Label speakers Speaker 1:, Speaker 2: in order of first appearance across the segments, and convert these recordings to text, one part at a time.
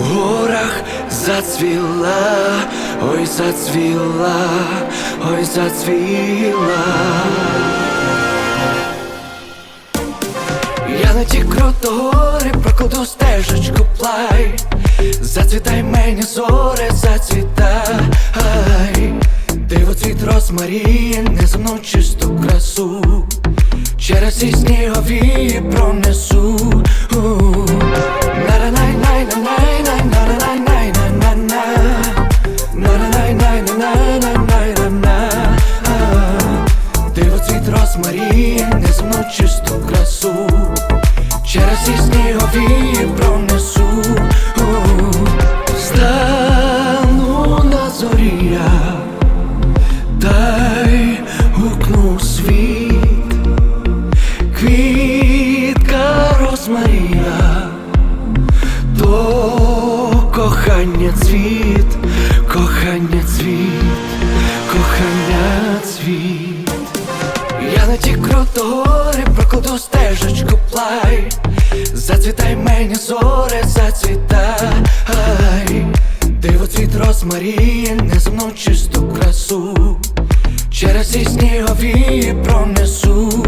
Speaker 1: горах зацвіла, ой, зацвіла, ой, зацвіла. Я на ті крутогори прокладу стежечку плай Зацвітай мені зоре, зацвітай Диво цвіт розмарії, неземну чисту красу Через ці снігові пронесу У. ці снігові пронесу. Стану на зорі я та й гукну світ Квітка розмарія то кохання цвіт, кохання цвіт, кохання цвіт. Я на ті крутогори прокладу стежечку плай Зацвітай мені зоре, зацвітай. Диво цвіт не неземну чисту красу. Через ці снігові пронесу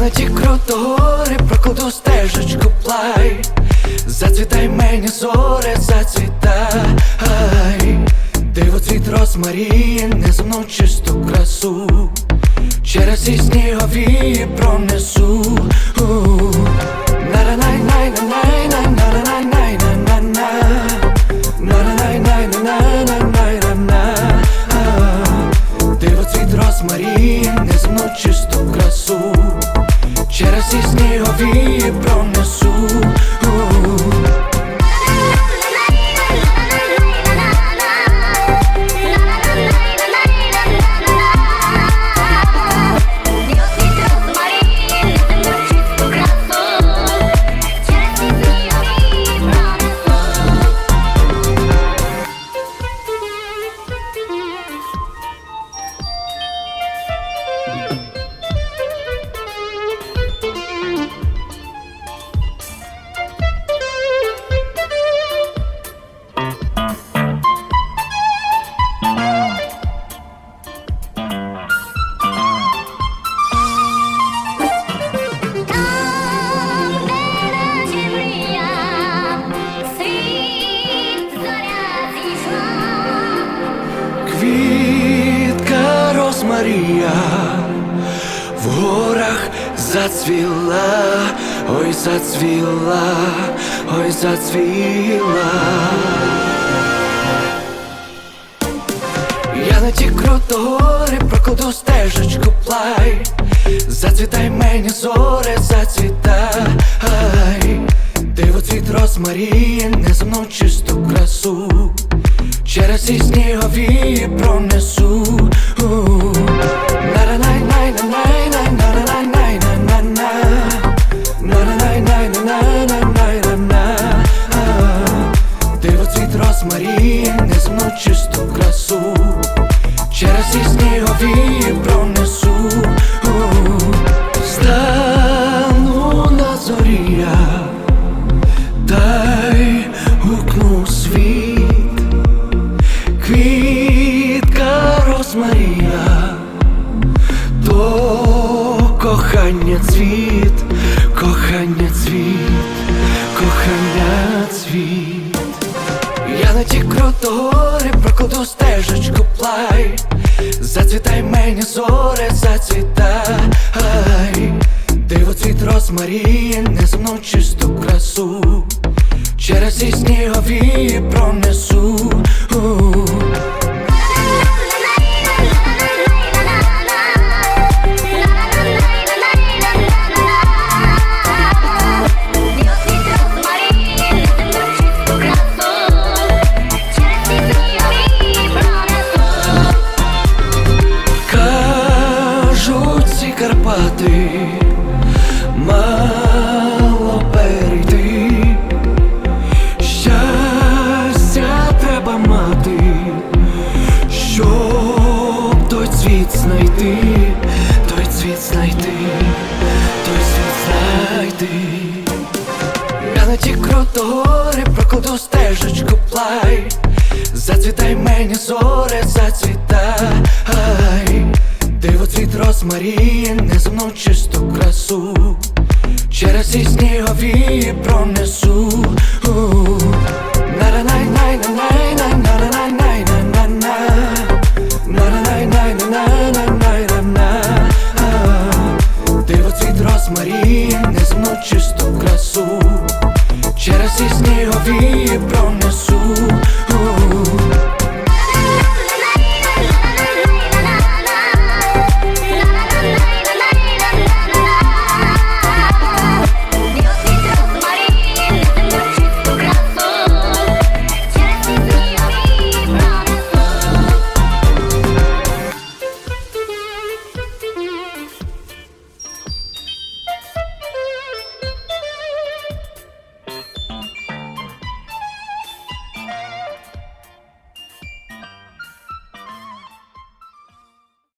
Speaker 1: Я на ті крутогори прокладу стежечку плай. Зацвітай мені зоре, зацвітай. Диво цвіт розмарії, неземну чисту красу. Через ці снігові пронесу. Диво цвіт розмарії, неземну чисту красу Через ці снігові пронесу У. Розмарія в горах зацвіла, ой, зацвіла, ой, зацвіла. Я на ті крутогори прокладу стежечку плай. Зацвітай мені зоре, зацвітай. Диво цвіт розмарії, неземну чисту красу Через ці снігові пронесу У. На-на-най-най-най-най-най, на-на-най-най-най-най-на. На-на-най-най-най-най-най-най-на. А. Диво цвіт розмарії, неземну чисту красу Через ці снігові пронесу Я круто крутогори прокладу стежечку плай. Зацвітай мені зори, зацвітай. Диво цвіт розмарії, неземну чисту красу. Через ці снігові пронесу Ті круто гори, прокладу стежечку плай, зацвітай мені зоре, зацвітай, диво цвіт не неземну чисту красу, через і снігові пронесу. най най най най най най від розмарі неземну чисту красу, через і снігові пронесу.